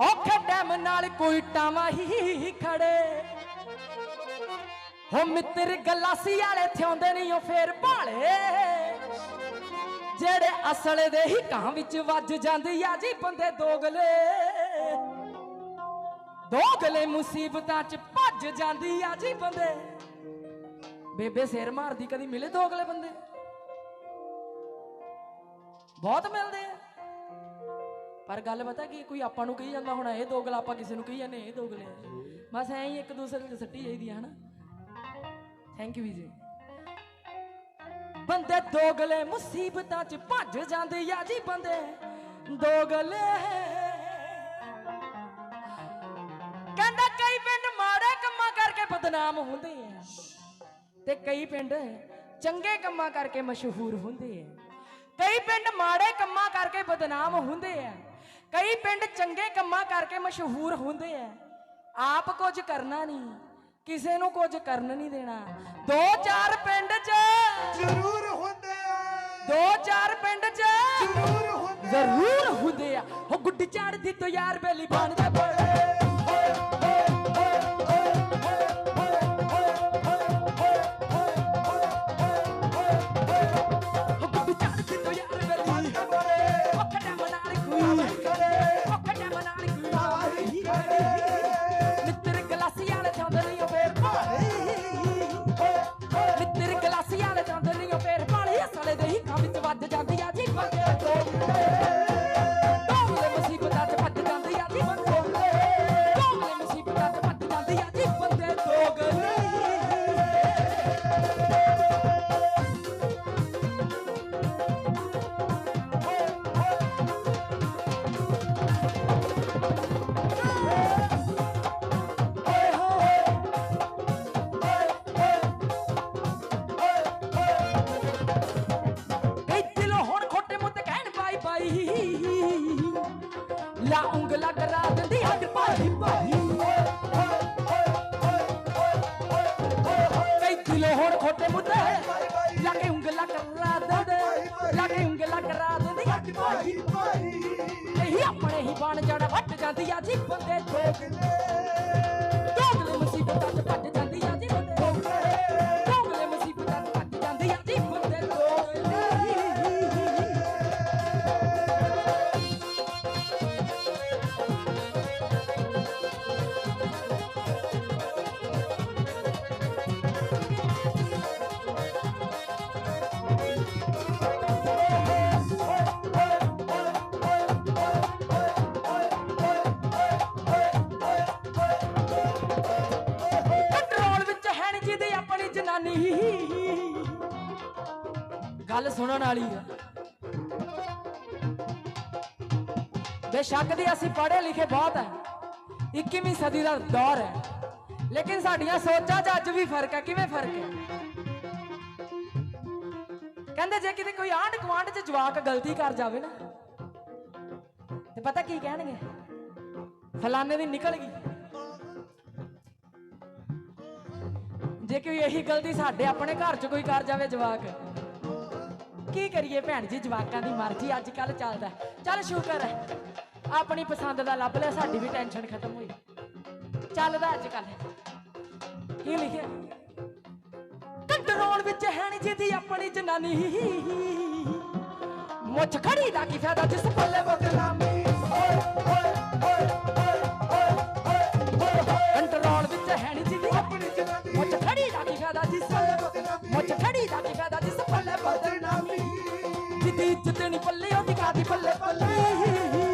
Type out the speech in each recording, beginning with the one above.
ਔਖੇ ਟਾਈਮ ਨਾਲ ਕੋਈ ਟਾਵਾ ਹੀ ਖੜੇ। ਹੋ ਮਿੱਤਰ ਗਲਾਸੀ ਵਾਲੇ ਥਿਉਂਦੇ ਨਹੀਂ ਉਹ ਫੇਰ ਭਾਲੇ। ਜਿਹੜੇ ਅਸਲ ਦੇ ਹੀ ਕਾਂ ਵਿੱਚ ਵੱਜ ਜਾਂਦੀ ਆ ਜੀ ਬੰਦੇ ਦੋਗਲੇ। ਦੋਗਲੇ ਮੁਸੀਬਤਾਂ 'ਚ ਭੱਜ ਜਾਂਦੀ ਆ ਜੀ ਬੰਦੇ। ਬੇਬੇ ਸਿਰ ਮਾਰਦੀ ਕਦੀ ਮਿਲੇ ਦੋਗਲੇ ਬੰਦੇ? ਬਹੁਤ ਮਿਲਦੇ ਆ। ਪਰ ਗੱਲ ਪਤਾ ਕੀ, ਕੋਈ ਆਪਾਂ ਨੂੰ ਕਹੀ ਜਾਂਦਾ ਹੁਣ, ਇਹ ਦੋਗਲਾ ਆਪਾਂ ਕਿਸੇ ਨੂੰ ਕਹੀ ਜਾਂਦੇ, ਇਹ ਦੋਗਲੇ ਬਸ ਐਂ ਹੀ ਇੱਕ ਦੂਸਰੇ ਤੇ ਸੱਟੀ ਜਾਈਦੀ ਆ, ਹਨਾ? ਥੈਂਕ ਯੂ ਜੀ ਬੰਦੇ ਦੋਗਲੇ ਮੁਸੀਬਤਾਂ 'ਚ ਭੱਜ ਜਾਂਦੇ ਆ ਜੀ ਬੰਦੇ ਦੋਗਲੇ ਕਹਿੰਦਾ ਕਈ ਪਿੰਡ ਮਾੜੇ ਕੰਮਾਂ ਕਰਕੇ ਬਦਨਾਮ ਹੁੰਦੇ ਆ, ਤੇ ਕਈ ਪਿੰਡ ਚੰਗੇ ਕੰਮਾਂ ਕਰਕੇ ਮਸ਼ਹੂਰ ਹੁੰਦੇ ਆ। ਕਈ ਪਿੰਡ ਮਾੜੇ ਕੰਮਾਂ ਕਰਕੇ ਬਦਨਾਮ ਹੁੰਦੇ ਆ ਕਈ ਪਿੰਡ ਚੰਗੇ ਕੰਮਾਂ ਕਰਕੇ ਮਸ਼ਹੂਰ ਹੁੰਦੇ ਆ ਆਪ ਕੁਝ ਕਰਨਾ ਨਹੀਂ ਕਿਸੇ ਨੂੰ ਕੁਝ ਕਰਨ ਨਹੀਂ ਦੇਣਾ। ਦੋ ਚਾਰ ਪਿੰਡ 'ਚ ਜ਼ਰੂਰ ਹੁੰਦੇ ਆ। ਦੋ ਚਾਰ ਪਿੰਡ 'ਚ ਜ਼ਰੂਰ ਹੁੰਦੇ ਜ਼ਰੂਰ ਹੁੰਦੇ ਆ। ਉਹ ਗੁੱਡੀ ਚੜਦੀ ਤੋਂ ਯਾਰ ਬੇਲੀ ਬਣਦੇ ਬੜੇ ਬਾਈ ਲਾ ਉਂਗਲਾ ਕਰਾ ਦਿੰਦੀ ਹੱਡ ਭਾਈ ਭਾਈ ਕਈ ਦਿਲੋਂ ਹੁਣ ਖੋਟੇ ਮੁੱਤ ਲਾ ਕੇ ਉਂਗਲਾ ਕਰਾ ਦਿੰਦੇ ਲਾ ਕੇ ਉਂਗਲਾ ਕਰਾ ਦਿੰਦੀ ਹੱਡ ਭਾਈ ਭਾਈ ਇਹੀ ਆਪਣੇ ਹੀ ਬਣ ਜਾਣਾ ਵੱਟ ਜਾਂਦੀ ਆ ਜੀ ਬੰਦੇ ਦੋਗਲੇ ਜਨਾਨੀ। ਗੱਲ ਸੁਣਨ ਵਾਲੀ ਆ। ਬੇਸ਼ੱਕ ਦੀ ਅਸੀਂ ਪੜ੍ਹੇ ਲਿਖੇ ਬਹੁਤ ਹੈ 21ਵੀਂ ਸਦੀ ਦਾ ਦੌਰ ਹੈ ਲੇਕਿਨ ਸਾਡੀਆਂ ਸੋਚਾਂ 'ਚ ਅੱਜ ਵੀ ਫ਼ਰਕ ਹੈ ਕਿਵੇਂ ਫ਼ਰਕ ਹੈ ਕਹਿੰਦੇ ਜੇ ਕਿਤੇ ਕੋਈ ਆਂਢ ਗੁਆਂਢ 'ਚ ਜਵਾਕ ਗਲਤੀ ਕਰ ਜਾਵੇ ਨਾ, ਤੇ ਪਤਾ ਕੀ ਕਹਿਣਗੇ? ਫਲਾਣੇ ਦੀ ਨਿਕਲ ਗਈ। ਜੇ ਕੋਈ ਇਹੀ ਗਲਤੀ ਸਾਡੇ ਆਪਣੇ ਘਰ 'ਚ ਕੋਈ ਕਰ ਜਾਵੇ ਜਵਾਕ, ਕੀ ਕਰੀਏ ਭੈਣ ਜੀ, ਜਵਾਕਾਂ ਦੀ ਮਰਜ਼ੀ ਅੱਜ ਕੱਲ ਚੱਲਦਾ ਚੱਲ ਸ਼ੁਕਰ ਹੈ, ਆਪਣੀ ਪਸੰਦ ਦਾ ਲੱਭ ਲਿਆ, ਸਾਡੀ ਵੀ ਟੈਨਸ਼ਨ ਖਤਮ ਹੋਈ। ਚੱਲਦਾ ਅੱਜ ਕੱਲ ਕੀ ਲਿਖਿਆ? ਕੰਟਰੋਲ ਵਿੱਚ ਹੈ ਨੀ ਜਿਹਦੀ ਆਪਣੀ ਜਨਾਨੀ। ਮੁੱਛ ਖੜੀ ਦਾ ਕੀ ਫਾਇਦਾ ਜਿਸ ਪੱਲੇ ਬਦਨਾਮੀ? ਕੰਟਰੋਲ ਜਿੱਦੀ ਇੱਜ਼ਤ ਨੀ ਪੱਲੇ ਉਹਦੀ ਕਾਦੀ ਪੱਲੇ ਪੱਲੇ।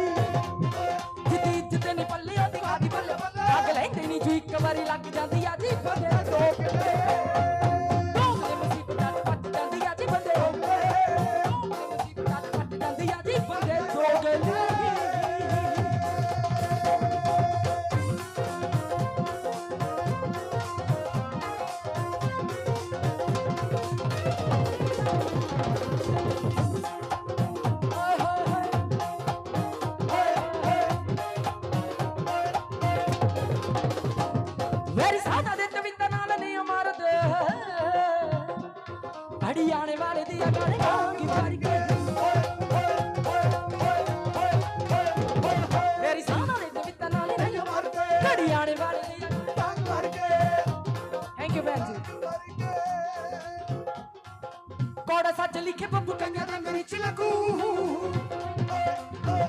ਕੋੜਾ ਸੱਚ ਲਿਖੇ ਬੱਬੂ ਕੰਗਾ ਦੇ ਮੇਰੇ ਚ ਲੱਗੂ।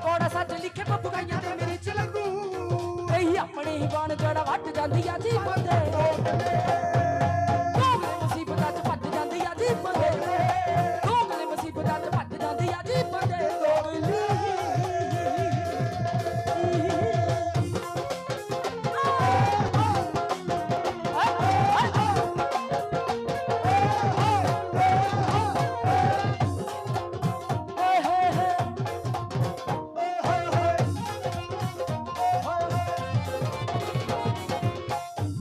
ਕੋੜਾ ਸੱਚ ਲਿਖੇ ਬੱਬੂ ਕੰਗਾ ਦੇ ਮੇਰੇ ਚ ਲੱਗੂ। ਇਹੀ ਆਪਣੇ ਹੀ ਬਾਣ ਜੜਾ ਵੱਟ ਜਾਂਦੀ ਆ ਜੀ ਬੰਦੇ